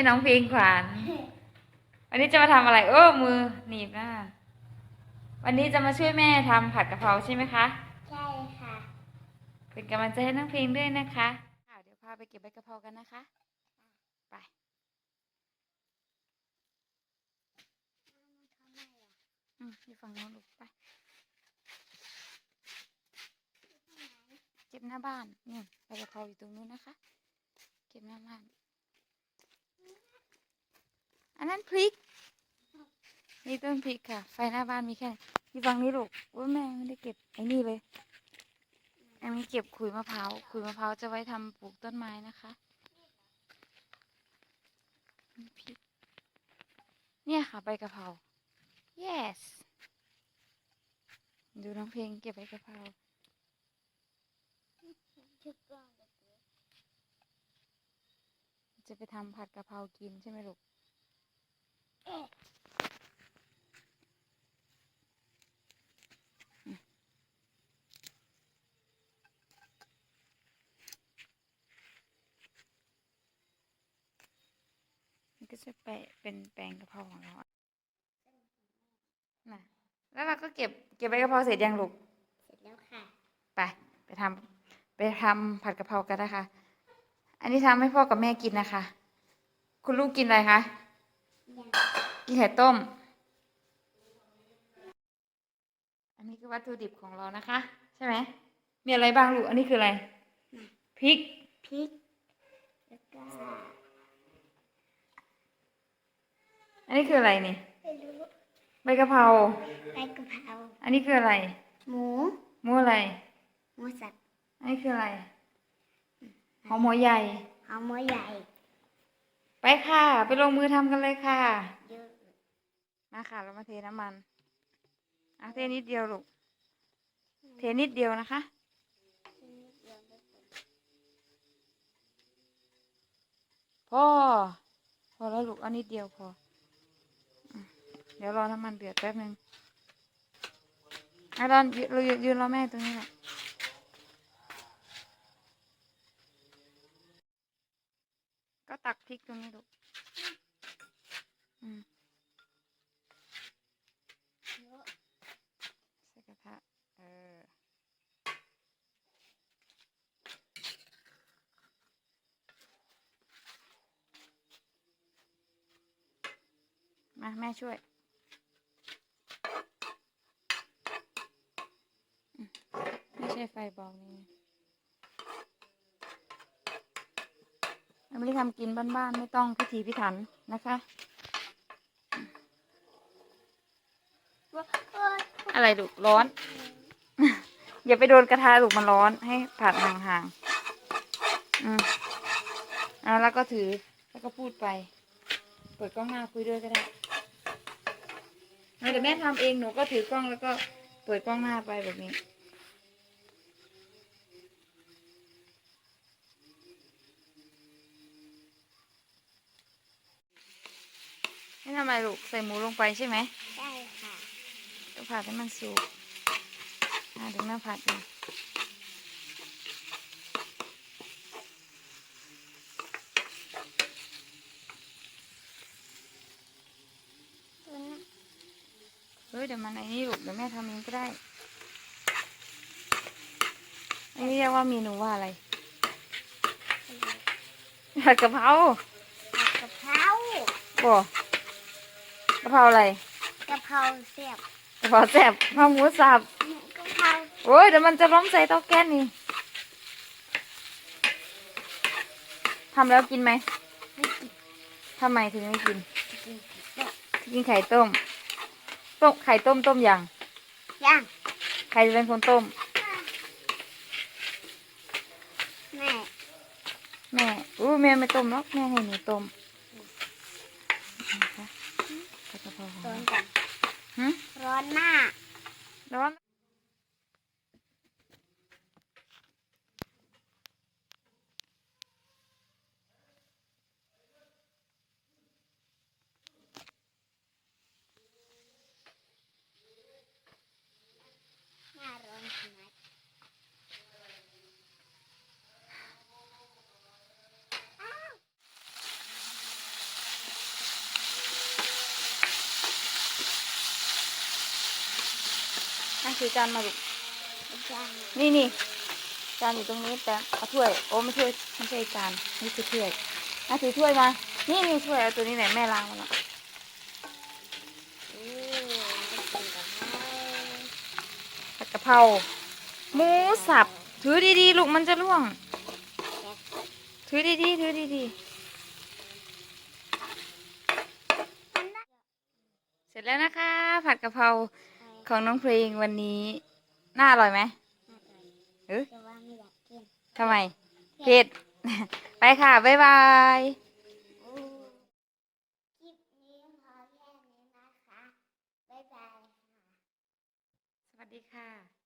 ใช่น้องเพลงขวัญวันนี้จะมาทำอะไร เออมือหนีบหน้า วันนี้จะมาช่วยแม่ทำผัดกะเพราใช่ไหมคะ ใช่ค่ะ เป็นกำลังใจให้น้องเพลงด้วยนะคะค่ะเดี๋ยวพาไปเก็บใบกะเพรากันนะคะ ไปอืมอยู่ฝั่งโน้นลูกไป เก็บหน้าบ้านนี่ใบกะเพราอยู่ตรงนู้นนะคะ เก็บหน้าบ้าน อันนั้นพริก นี่ต้นพริกค่ะ ไฟหน้าบ้านมีแค่นี้อยู่ฝั่งนี้ลูกว่าแม่ไม่ได้เก็บไอ้นี่เลยอันนี้เก็บขุยมะพร้าวขุยมะพร้าวจะไว้ทำปลูกต้นไม้นะคะพริกเนี่ยค่ะใบกะเพรา yes ดูน้องเพลงเก็บใบกะเพราจะไปทำผัดกะเพรากินใช่ไหมลูก ก็จะแปะเป็นแปลงกะเพราของเราอะน่ะแล้วเราก็เก็บเก็บใบกะเพราเสร็จยังลูก เสร็จแล้วค่ะ ไป ไปทำไปทำผัดกะเพรากันนะคะ อันนี้ทำให้พ่อกับแม่กินนะคะ คุณลูกกินอะไรคะยัง กินไข่ต้ม อันนี้คือวัตถุดิบของเรานะคะ ใช่ไหม มีอะไรบ้างลูก อันนี้คืออะไร พริก พริก แล้วก็ อันนี้คืออะไรนี่ไม่รู้ใบกะเพรา ใบกะเพรา อันนี้คืออะไร หมู หมูอะไร หมูสับ อันนี้คืออะไร หอมหัวใหญ่ หอมหัวใหญ่ ไปค่ะ ไปลงมือทำกันเลยค่ะเยอะ มาค่ะ เรามาเทน้ำมันอะเทนิดเดียวลูก เทนิดเดียวนะคะ พอ พอแล้วลูกเอานิดเดียวพออเดี๋ยวรอน้ำมันเดือดแป๊บนึงอะตอนยืนเรายืนรอแม่ตรงนี้แหละก็ตักพริกตรงนี้ลูก อืมใส่กระทะ เออ มา แม่ช่วยอืมไม่ใช่ไฟบอกนี่ไม่ได้ทำกินบ้านๆ ไม่ต้องพิถีพิถันนะคะว่าเอ้ยอะไรลูกร้อน อย่าไปโดนกระทะลูกมันร้อนให้ผัดห่างๆ อืมอ่าแล้วก็ถือแล้วก็พูดไป เปิดกล้องหน้าคุยด้วยก็ได้เอาเดี๋ยวแม่ทำเองหนูก็ถือกล้องแล้วก็เปิดกล้องหน้าไปแบบนี้นี่ทำไมลูกใส่หมูลงไปใช่ไหมได้ค่ะต้องผัดให้มันสุกอ่าถึงหน้าผัดเลย ตัวนั้น เฮ้ยเดี๋ยวมันไอ้นี่ลูกเดี๋ยวแม่ทำเองก็ได้ อันนี้เรียกว่าเมนูว่าอะไรผัดกะเพราผัดกะเพราบ่กะเพราอะไรกะเพราเสียบกะเพราแซ่บกะเพราหมูสับกะเพราโอ้ยเดี๋ยวมันจะล้มใส่เตาแก๊สนี่ทำแล้วกินไหมไม่กินทำไมถึงไม่กินกินแล้วกินไข่ต้ม ต้มไข่ต้มต้มยังย่างใครจะเป็นคนต้ม แม่ แม่อู้แม่ไม่ต้มหรอกแม่ให้หนูต้มนะคะผัดกะเพราของร้อเรานกันหึร้อนหน้าร้อน ถือจานมาลูกจ้านี่นี่จานอยู่ตรงนี้แต่เอาถ้วย โอ้ไม่ถ้วยไม่ใช่จานนี่คือถ้วยอะถือถ้วยมา นี่นี่ถ้วยเอาตัวนี้ไหนแม่ล้างมาแล้วอืมมันเป็นกับไม้ผัดกะเพราหมูสับ ถือดีๆลูกมันจะร่วง ถือดีๆถือดีๆเสร็จแล้วนะคะ ผัดกะเพรา ของน้องเพลงวันนี้น่าอร่อยไหมเอ้ยแต่ว่าไม่อยากกินทำไมเผ็ด ไปค่ะ บ๊ายบายคลิปนี้พอแค่นี้นะคะ บ๊ายบาย สวัสดีค่ะ